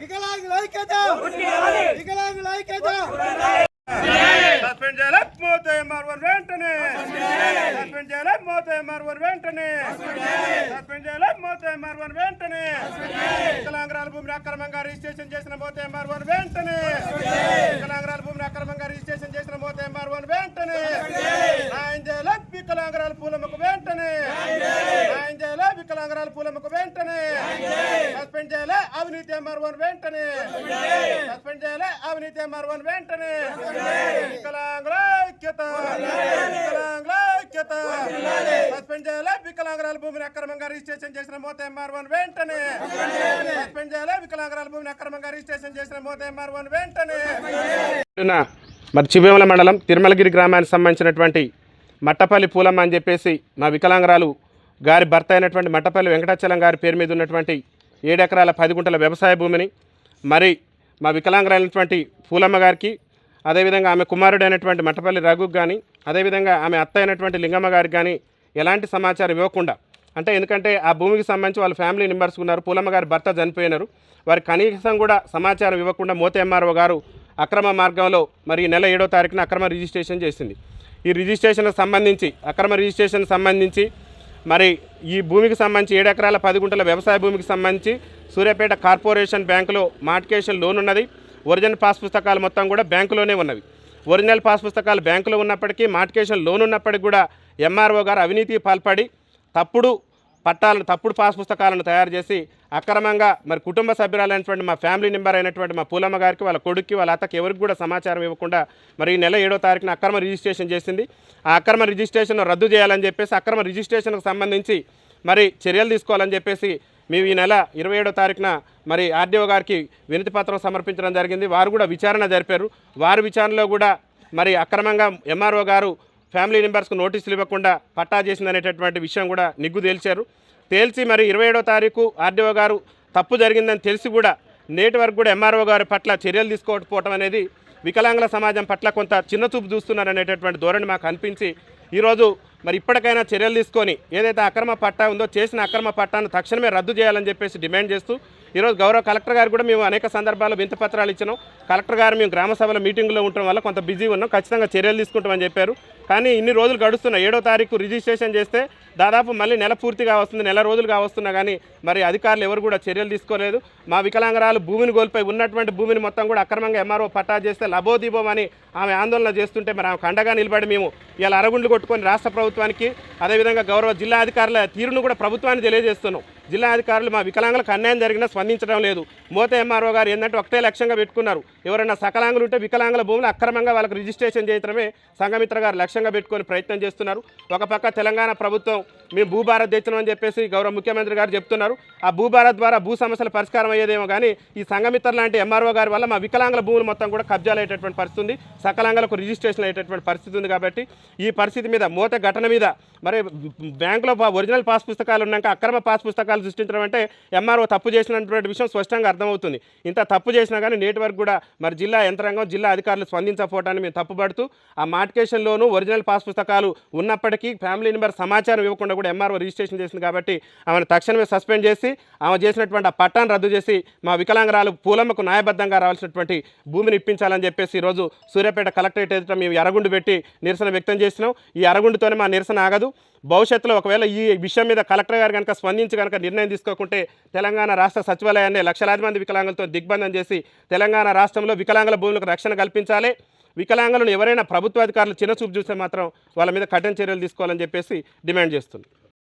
వికలాంగుల ఐక్యత వికలాంగుల ఐక్యత సస్పెండ్ చేయాలి మోతే మార్వర్ వెంటనే సస్పెండ్ చేయాలి మోతే మార్వర్ వెంటనే సస్పెండ్ చేయాలి మోతే మార్వర్ వెంటనే వికలాంగురాల భూమిని అక్రమంగా రిజిస్ట్రేషన్ చేసిన మోతే మార్వర్ వెంటనే పూలమ్మకు వెంటనే. న్యాయం చేయాలి? వికలాంగరాల పూలమ్మకు వెంటనే. సస్పెండ్ చేయాలి? అవినీతి ఎంఆర్ఓన్ వెంటనే. సస్పెండ్ చేయాలి? అవినీతి ఎంఆర్ఓన్ వెంటనే. వికలాంగుల ఐక్యత వికలాంగుల ఐక్యత సస్పెండ్ చేయాలి? వికలాంగరాల భూమిని అక్రమంగా రిజిస్ట్రేషన్ చేసిన మోత వన్ వెంటనే. సస్పెండ్ చేయాలి? వికలాంగరాల భూమిని అక్రమంగా రిజిస్ట్రేషన్ చేసిన మోత వన్ వెంటనే. మరి చివేమల మండలం తిరుమలగిరి గ్రామానికి సంబంధించినటువంటి మట్టపల్లి పూలమ్మ అని చెప్పేసి మా వికలాంగురాలు గారి భర్త అయినటువంటి మట్టపల్లి వెంకటాచలం గారి పేరు మీద ఉన్నటువంటి ఏడు ఎకరాల పది గుంటల వ్యవసాయ భూమిని మరి మా వికలాంగురైనటువంటి పూలమ్మ గారికి అదేవిధంగా ఆమె కుమారుడైనటువంటి మట్టపల్లి రఘుకు కానీ అదేవిధంగా ఆమె అత్త అయినటువంటి లింగమ్మ గారికి కానీ ఎలాంటి సమాచారం ఇవ్వకుండా అంటే ఎందుకంటే ఆ భూమికి సంబంధించి వాళ్ళ ఫ్యామిలీ మెంబర్స్ ఉన్నారు పూలమ్మ గారి భర్త చనిపోయినారు. వారి కనీసం కూడా సమాచారం ఇవ్వకుండా మోతే ఎంఆర్ఓ గారు అక్రమ మార్గంలో మరి ఈ నెల ఏడో తారీఖున అక్రమ రిజిస్ట్రేషన్ చేసింది. ఈ రిజిస్ట్రేషన్కి సంబంధించి అక్రమ రిజిస్ట్రేషన్ సంబంధించి మరి ఈ భూమికి సంబంధించి ఏడు ఎకరాల పది గుంటల వ్యవసాయ భూమికి సంబంధించి సూర్యాపేట కార్పొరేషన్ బ్యాంకులో మార్టికేషన్ లోన్ ఉన్నది. ఒరిజినల్ పాస్ పుస్తకాలు మొత్తం కూడా బ్యాంకులోనే ఉన్నవి. ఒరిజినల్ పాస్ పుస్తకాలు బ్యాంకులో ఉన్నప్పటికీ మార్టికేషన్ లోన్ ఉన్నప్పటికీ కూడా ఎంఆర్ఓ గారు అవినీతికి పాల్పడి తప్పుడు పట్టాలను తప్పుడు పాస్ పుస్తకాలను తయారు చేసి అక్రమంగా మరి కుటుంబ సభ్యురాలైనటువంటి మా ఫ్యామిలీ మెంబర్ అయినటువంటి మా పూలమ్మ గారికి వాళ్ళ కొడుక్కి వాళ్ళ అత్తకి ఎవరికి కూడా సమాచారం ఇవ్వకుండా మరి ఈ నెల ఏడో తారీఖున అక్రమ రిజిస్ట్రేషన్ చేసింది. ఆ అక్రమ రిజిస్ట్రేషన్ రద్దు చేయాలని చెప్పేసి అక్రమ రిజిస్ట్రేషన్కు సంబంధించి మరి చర్యలు తీసుకోవాలని చెప్పేసి మేము ఈ నెల ఇరవై ఏడో తారీఖున మరి ఆర్డీఓ గారికి వినతి పత్రం సమర్పించడం జరిగింది. వారు కూడా విచారణ జరిపారు. వారి విచారణలో కూడా మరి అక్రమంగా ఎంఆర్ఓ గారు ఫ్యామిలీ మెంబర్స్కు నోటీసులు ఇవ్వకుండా పట్టా చేసిందనేటటువంటి విషయం కూడా నిగ్గు తేల్చారు. తేల్చి మరి ఇరవై ఏడో తారీఖు ఆర్డీఓ గారు తప్పు జరిగిందని తెలిసి కూడా నేటి వరకు కూడా ఎంఆర్ఓ గారి పట్ల చర్యలు తీసుకోకపోవటం అనేది వికలాంగుల సమాజం పట్ల కొంత చిన్న చూపు చూస్తున్నారనేటటువంటి ధోరణి మాకు అనిపించి ఈరోజు మరి ఇప్పటికైనా చర్యలు తీసుకొని ఏదైతే అక్రమ పట్టా ఉందో చేసిన అక్రమ పట్టాను తక్షణమే రద్దు చేయాలని చెప్పేసి డిమాండ్ చేస్తూ ఈరోజు గౌరవ కలెక్టర్ గారు కూడా మేము అనేక సందర్భాల్లో వింత పత్రాలు ఇచ్చినాం. కలెక్టర్ గారు మేము గ్రామ సభలో మీటింగ్లో ఉండటం వల్ల కొంత బిజీ ఉన్నాం. ఖచ్చితంగా చర్యలు తీసుకుంటామని చెప్పారు. కానీ ఇన్ని రోజులు గడుస్తున్న ఏడో తారీఖు రిజిస్ట్రేషన్ చేస్తే దాదాపు మళ్ళీ నెల పూర్తిగా వస్తుంది. నెల రోజులుగా వస్తున్నా కానీ మరి అధికారులు ఎవరు కూడా చర్యలు తీసుకోలేదు. మా వికలాంగరాలు భూమిని కోల్పోయి ఉన్నటువంటి భూమిని మొత్తం కూడా అక్రమంగా ఎంఆర్ఓ పట్టా చేస్తే లబోదీపం అని ఆమె ఆందోళన చేస్తుంటే మరి ఆమె కండగా నిలబడి మేము ఇలా అరగుండ్లు కొట్టుకొని రాష్ట్ర ప్రభుత్వానికి అదేవిధంగా గౌరవ జిల్లా అధికారుల తీరును కూడా ప్రభుత్వానికి తెలియజేస్తున్నాం. జిల్లా అధికారులు మా వికలాంగులకు అన్యాయం జరిగినా స్పందించడం లేదు. మోత ఎంఆర్ఓ గారు ఏంటంటే ఒకటే లక్ష్యంగా పెట్టుకున్నారు. ఎవరైనా సకలాంగులు ఉంటే వికలాంగుల భూములు అక్రమంగా వాళ్ళకి రిజిస్ట్రేషన్ చేయడమే సంఘమిత్ర గారు లక్ష్యంగా పెట్టుకొని ప్రయత్నం చేస్తున్నారు. ఒక పక్క తెలంగాణ ప్రభుత్వం మేము భూభారత్ తెచ్చినామని చెప్పేసి గౌరవ ముఖ్యమంత్రి గారు చెప్తున్నారు. ఆ భూభారత్ ద్వారా భూ సమస్యల పరిష్కారం అయ్యేదేమో కానీ ఈ సంఘమిత్ర లాంటి ఎంఆర్ఓ గారి వల్ల మా వికలాంగుల భూములు మొత్తం కూడా కబ్జాలు అయ్యేటటువంటి పరిస్థితి ఉంది. సకలాంగులకు రిజిస్ట్రేషన్ అయ్యేటటువంటి పరిస్థితి ఉంది కాబట్టి ఈ పరిస్థితి మీద మోత ఘటన మీద మరి బ్యాంకులో ఒరిజినల్ పాస్ పుస్తకాలు ఉన్నాక అక్రమ పాస్ పుస్తకాలు సృష్టించడం అంటే ఎంఆర్ఓ తప్పు చేసినటువంటి విషయం స్పష్టంగా అర్థమవుతుంది. ఇంత తప్పు చేసినా కానీ నేటి వరకు కూడా మరి జిల్లా యంత్రాంగం జిల్లా అధికారులు స్పందించకపోవటాన్ని మేము తప్పుపడుతూ ఆ మార్టికేషన్లోనూ ఒరిజినల్ పాస్ పుస్తకాలు ఉన్నప్పటికీ ఫ్యామిలీ మెంబర్ సమాచారం ఇవ్వకుండా కూడా ఎంఆర్ఓ రిజిస్ట్రేషన్ చేసింది కాబట్టి ఆమెను తక్షణమే సస్పెండ్ చేసి ఆమె చేసినటువంటి ఆ పట్టాన్ని రద్దు చేసి మా వికలాంగరాలు పూలమ్మకు న్యాయబద్ధంగా రావాల్సినటువంటి భూమిని ఇప్పించాలని చెప్పేసి ఈరోజు సూర్యాపేట కలెక్టరేట్ ఎదుట మేము ఎరగుండు పెట్టి నిరసన వ్యక్తం చేసినాం. ఈ అరగుండుతోనే మా నిరసన ఆగదు. భవిష్యత్తులో ఒకవేళ ఈ విషయం మీద కలెక్టర్ గారు కనుక స్పందించి కనుక నిర్ణయం తీసుకోకుంటే తెలంగాణ రాష్ట్ర సచివాలయాన్ని లక్షలాది మంది వికలాంగులతో దిగ్బంధం చేసి తెలంగాణ రాష్ట్రంలో వికలాంగుల భూములకు రక్షణ కల్పించాలి. వికలాంగులను ఎవరైనా ప్రభుత్వ అధికారులు చిన్నచూపు చూస్తే మాత్రం వాళ్ళ మీద కఠిన చర్యలు తీసుకోవాలని చెప్పేసి డిమాండ్ చేస్తుంది.